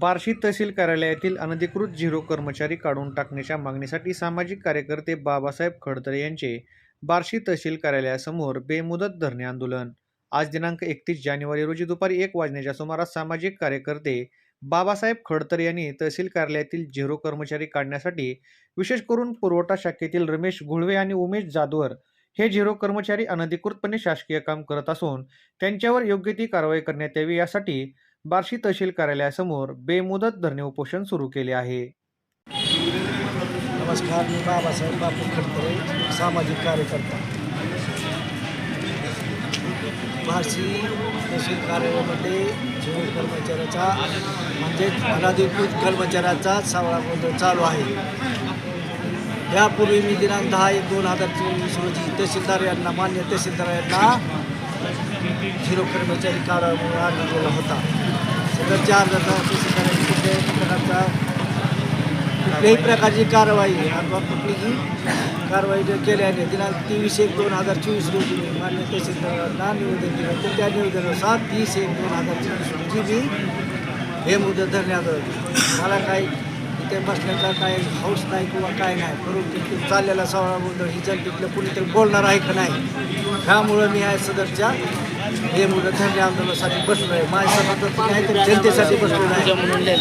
बार्शी तहसील कार्यालयातील अनधिकृत झिरो कर्मचारी काढून टाकण्याच्या मागणीसाठी सामाजिक कार्यकर्ते बाबासाहेब खडतरे यांचे बार्शी तहसील कार्यालयासमोर बेमुदत धरणे आंदोलन. आज दिनांक एकतीस जानेवारी रोजी दुपारी एक वाजण्याच्या सुमारास सामाजिक कार्यकर्ते बाबासाहेब खडतरे यांनी तहसील कार्यालयातील झिरो कर्मचारी काढण्यासाठी विशेष करून पुरवठा शाखेतील रमेश घुळवे आणि उमेश जाधवर हे झिरो कर्मचारी अनधिकृतपणे शासकीय काम करत असून त्यांच्यावर योग्य ती कारवाई करण्यात यावी यासाठी बार्शी तहसील कार्यालयासमोर बेमुदत धरणे उपोषण सुरू केले आहे. नमस्कार मी बाबासाहेब बापू खडतरे सामाजिक कार्यकर्ता. बार्शी तहसील कार्यालयामध्ये जीवन कर्मचाऱ्याचा म्हणजे अनाधिकृत कर्मचाऱ्याचा सावळा गोंधळ चालू आहे. यापूर्वी मी दिनांक दहा एक दोन हजार चोवीस रोजी तहसीलदार यांना मान्य तहसीलदार यांना झिरो कर्मचारी काढा आढळलेला अर्ज दिला होता सदरच्या अर्जाचा तहसीलदारांनी कुठल्याही प्रकारचा कुठल्याही प्रकारची कारवाई अथवा कुठलीही कारवाई जर केल्याने दिनांक तेवीस एक दोन हजार चोवीस रोजी मी मान्य तहसीलदारांना निवेदन दिलं. तर त्या निवेदनानुसार तीस एक दोन हजार चोवीस रोजी मी हे मुद्दे धरण्यात आलं. मला काही ते बसण्याचा काय हौस नाही किंवा काय नाही. परंतु ते चाललेला सोहळा गोंधळ ही जनतेतलं कुणीतरी बोलणार आहे का नाही? ह्यामुळं मी आहे सदरच्या. हे मुलं धरणे आंदोलनासाठी बसलो आहे माझ्या सदस्य जनतेसाठी बसलो आहे.